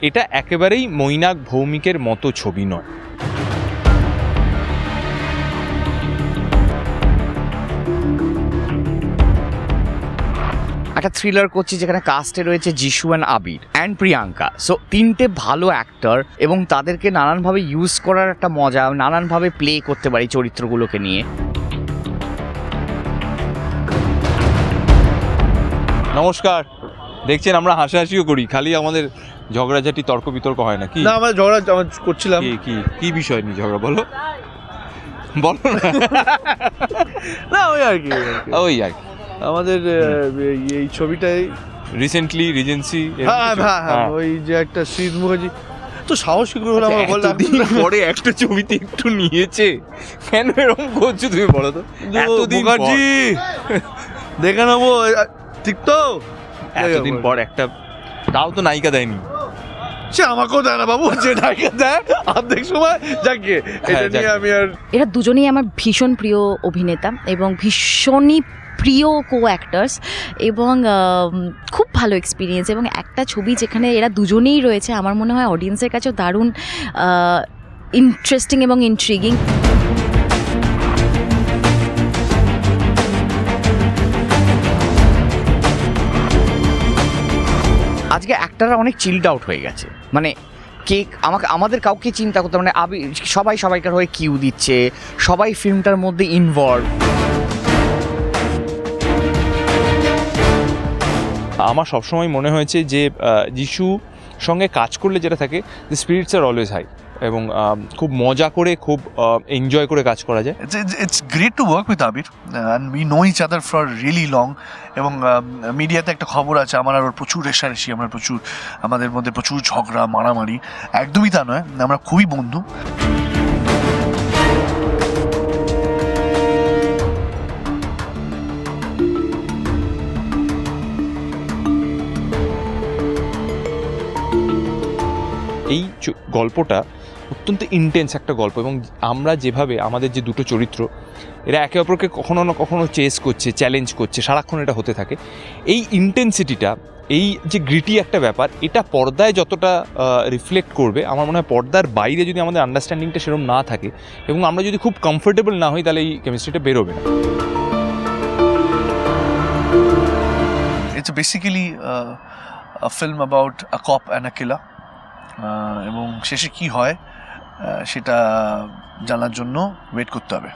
এটা একেবারেই মৈনাক ভৌমিকের মতো ছবি নয়। একটা থ্রিলার করছি যেখানে কাস্টে রয়েছে Jishu and Abir and Priyanka. So তিনটে ভালো অ্যাক্টর এবং তাদেরকে নানানভাবে ইউজ করার একটা মজা নানানভাবে প্লে করতে পারি চরিত্রগুলোকে নিয়ে। নমস্কার। দেখছেন আমরা হাসাহাসিও করি খালি আমাদের ঝগড়াঝাটি তর্ক বিতর্ক হয় না কি? না আমরা ঝগড়া করছিলাম। কি কি কি বিষয় নিয়ে ঝগড়া বলো? বলো না। না ওই আর কি ওই আর কি। আমাদের এই ছবিটাই। রিসেন্টলি রিজেন্সি হ্যাঁ হ্যাঁ হ্যাঁ ওই যে একটা শীত মুখার্জি। তো সাহসী করে হলে আমরা বললাম। এতদিন পরে একটা ছবিতে একটু নিয়েছে। কেন এরকম করছ তুমি বলো তো? এতদিন মুখার্জি দেখে নেব। ঠিক তো? এতদিন পর একটা তাও তো নায়িকা দেয়নি। সে আমাকেও দেয় না বাবু যে টাকা দেয় অর্ধেক সময়। যাকে এটা হ্যাঁ, নিয়ে আমি আর এরা দুজনেই আমার ভীষণ প্রিয় অভিনেতা এবং ভীষণই প্রিয় কো অ্যাক্টার্স এবং খুব ভালো এক্সপিরিয়েন্স এবং একটা ছবি যেখানে এরা দুজনেই রয়েছে আমার মনে হয় অডিয়েন্সের কাছেও দারুণ ইন্টারেস্টিং এবং ইন্ট্রিগিং আজকে অ্যাক্টাররা অনেক চিল্ড আউট হয়ে গেছে। মানে কে আমাকে, আমাদের কাউকে চিন্তা করতে মানে আবি, সবাই সবাইকার হয়ে কিউ দিচ্ছে, সবাই ফিল্মটার মধ্যে ইনভলভ আমার সবসময় মনে হয়েছে যে যিশু সঙ্গে কাজ করলে যেটা থাকে যে স্পিরিটস আর অলওয়েজ হাই এবং খুব মজা করে খুব এনজয় করে কাজ করা যায়। It's, great to work Abir uh, and we know each other for really long এবং মিডিয়াতে একটা খবর আছে আমার আর প্রচুর রেশারেশি আমরা প্রচুর আমাদের মধ্যে প্রচুর ঝগড়া মারামারি একদমই তা নয় আমরা খুবই বন্ধু। এই গল্পটা অত্যন্ত ইন্টেন্স একটা গল্প এবং আমরা যেভাবে, আমাদের যে দুটো চরিত্র, এরা একে অপরকে কখনো না কখনো চেস করছে চ্যালেঞ্জ করছে, সারাক্ষণ এটা হতে থাকে। এই ইন্টেন্সিটিটা এই যে গ্রিটি একটা ব্যাপার, এটা পর্দায় যতটা রিফ্লেক্ট করবে, আমার মনে হয় পর্দার বাইরে যদি আমাদের আন্ডারস্ট্যান্ডিংটা সেরকম না থাকে এবং আমরা যদি খুব কমফোর্টেবল না হই, তাহলে এই কেমিস্ট্রিটা বেরোবে না। It's basically film about a cop and a killer এবং শেষে কি হয়? সেটা জানার জন্য ওয়েট করতে হবে।